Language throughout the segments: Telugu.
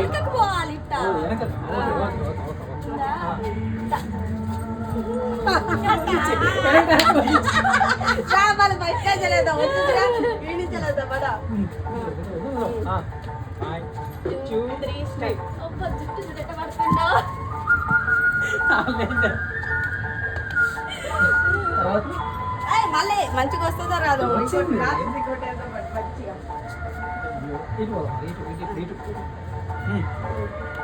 వెనుకకు పోవాలి మళ్ళీ మంచిగా వస్తుందో రాదు వచ్చింది. ఇంకోటి ఏదో మంచిగా ఇటు పోదాం. ఇటు ఇటు ఇటు ఇటు Hmm.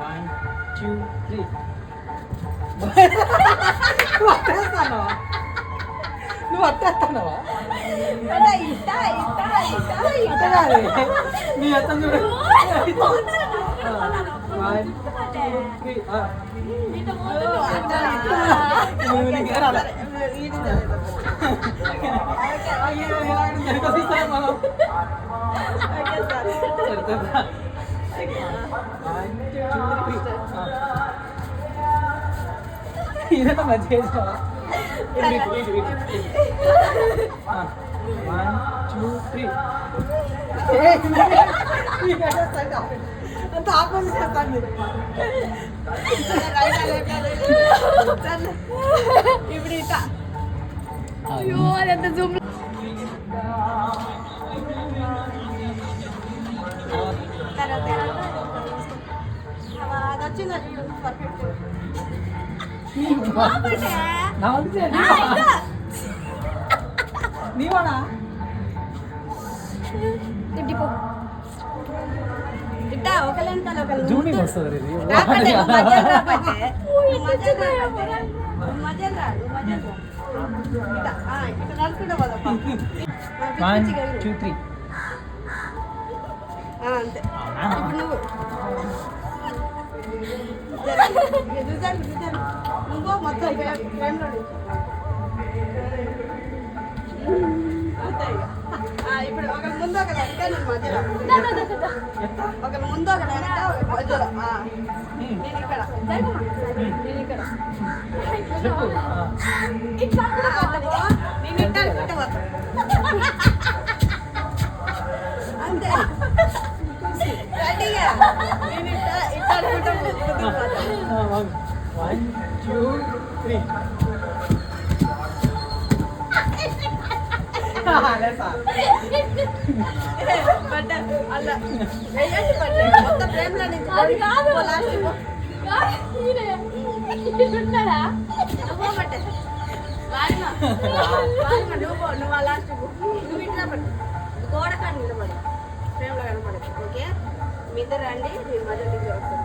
వన్ టూ త్రీ వట్టేస్తానవా నువ్వు వట్టేస్తానవా అంటే ఇట్ట ఇట్ట ఇట్ట ఇట్ట అట్టగానే నీ అర్థం చూడు వన్ సరిపోతుందా వన్ టూ త్రీ ఇదంతా మంచిగా చేసావా ఇటు ఇటు ఇటు వన్ టూ త్రీ అంత ఆపోజిట్ చెప్పండి ఇప్పుడు ఇట్ట అయ్యో అది ఎంత జూమ్ తర్వాత అది వచ్చిందా చూడు పర్ఫెక్ట్ నా వంతు నీవాడా ఇట్టిపో ఇట్ట ఒకళ్ళెనకాల ఒకళ్ళు జూనింగ్ వస్తుంది ఇది రాకండి, నువ్వు మధ్యలో రాకండి. నువ్వు మధ్యలో రాకండి. నువ్వు మధ్యలో రా, నువ్వు మధ్యలో రా. ఇట్ట, ఆ, ఇట్ట నడుచుకుంటూ పోదాం, పా. ఆ, పిచ్చి వన్ పిచ్చిగా ఎగురు. టూ త్రీ ఆ, అంతే ఇప్పుడు నువ్వు. నువ్వు మొత్తం ఇప్పుడు ఒక ముందు ఒక వెనక నేను మధ్యలో ఒక ముందు ఒక వెనక ఒక మధ్యలో ఆ. నేను ఇక్కడ నేను ఇక్కడ ఇట్లా వన్ వన్ టూ త్రీ నువ్వు బట్ట నువ్వు లాస్ట్ నువ్వు ఇట్లా పట్టు గోడ కానీ నిలబడి. ఫ్రేమ్లో కనపడదు ఓకే? మీ ఇద్దరు రండి మీరు మధ్య దిగి వస్తుంది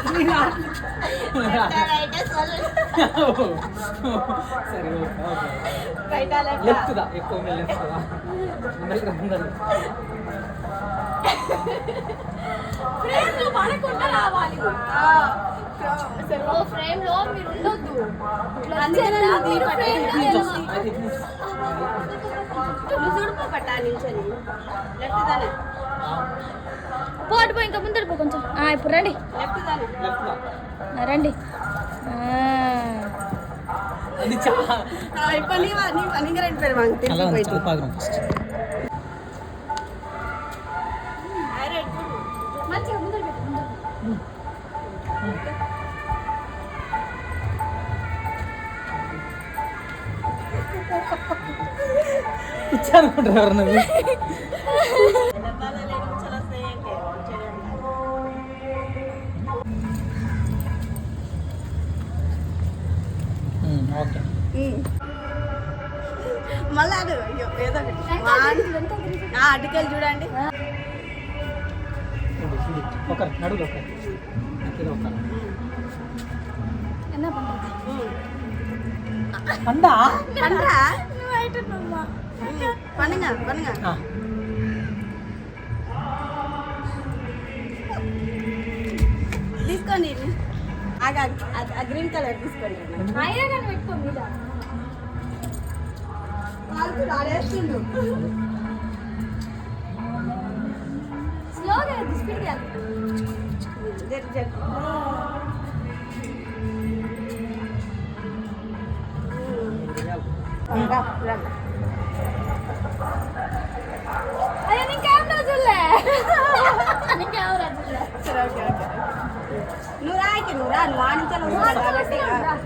సరే okay. Okay right left left దా ఎక్కువ లెఫ్ట్ దా ముందరికి ముందరికి ఫ్రేమ్లో పడకుండా రావాలి ఫ్రేమ్లో మీరు ఉండొద్దు ఇట్లా దానే పో ఇంకా ముందర పో కొంచెం ఆ, ఇప్పుడు రండి రండి ఆ. ఇచ్చా అనుకుంటారు ఎవరన్నా ఓకే మళ్ళా అడు అయ్యో, ఏదో ఒకటి One. ఆ, అటుకెళ్ళి చూడండి ఒకరు నడుగు ఒకరు ఇది ఒకరు என்ன பண்றது అందా పండ్రా నువ్వు అయిపోయినమ్మా பண்ணுங்க பண்ணுங்க తీసుకో తీసుకోండి ఆగా ఆ గ్రీన్ కలర్ తీసుకోండి అయినా కానీ పెట్టుకో మీద కాల్చుడు ఆడేస్తుండు స్లోగా స్పీడ్ కాదు జర జర అయ్యో నీ కెమెరా చూడలే నీ కెమెరా చూడలే సరే ఓకే ఓకే. నువ్వు రాయికి నువ్వు రా నువ్వు ఆడించాలి వస్తుంది కాబట్టి ఆ.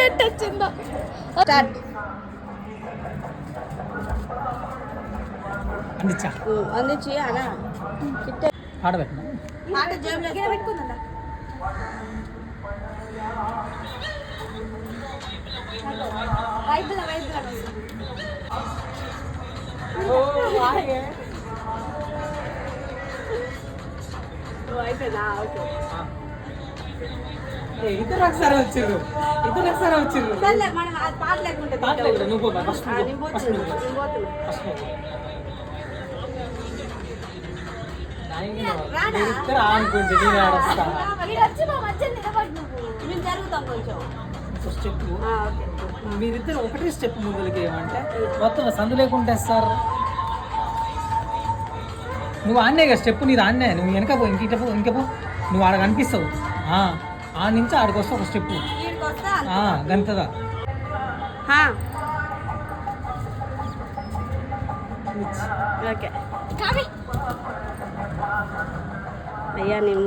ఎట్టొచ్చిందో స్టార్ట్. అందించా? కిట్ట ఆడబెట్టినా జేబులో పెట్టుకుందా వైపుల వైపుల అయిపోయిందా ఓకే ఇద్దరు ఒకసారి వచ్చిర్రు ఇద్దరు ఒకసారి వచ్చిర్రు సర్లే మనం అది పాట లేకుంటే పాట లేకుండా నువ్వు పో, ఫస్ట్ ఆ, నువ్వు నేను పో, ఫస్ట్ పోతున్నా నువ్వు పో. నేను పోతున్నా ఫస్ట్ నువ్వు పో. నాయనా, రాడా? మీరిద్దరు ఆడుకుంటే నేను ఆడొస్తా ఇక్కడ వచ్చి మా మధ్య నిలబడి నువ్వు మేము జరుగుతాం కొంచెం స్టెప్. ఆ, ఓకే. మీరిద్దరు ఒకటే స్టెప్ ముందులకి ఏమంటే మొత్తం సందు లేకుంటే సార్? నువ్వు ఆడినాయి కదా స్టెప్ నీది ఆడినాయి నువ్వు వెనక పో ఇంక పో ఇంక పో. నువ్వు ఆడ కనిపిస్తావు ఆ, నుంచి ఆడికి వస్తావు ఒక స్టెప్. గంతదా. ఓకే. అయ్యా నేను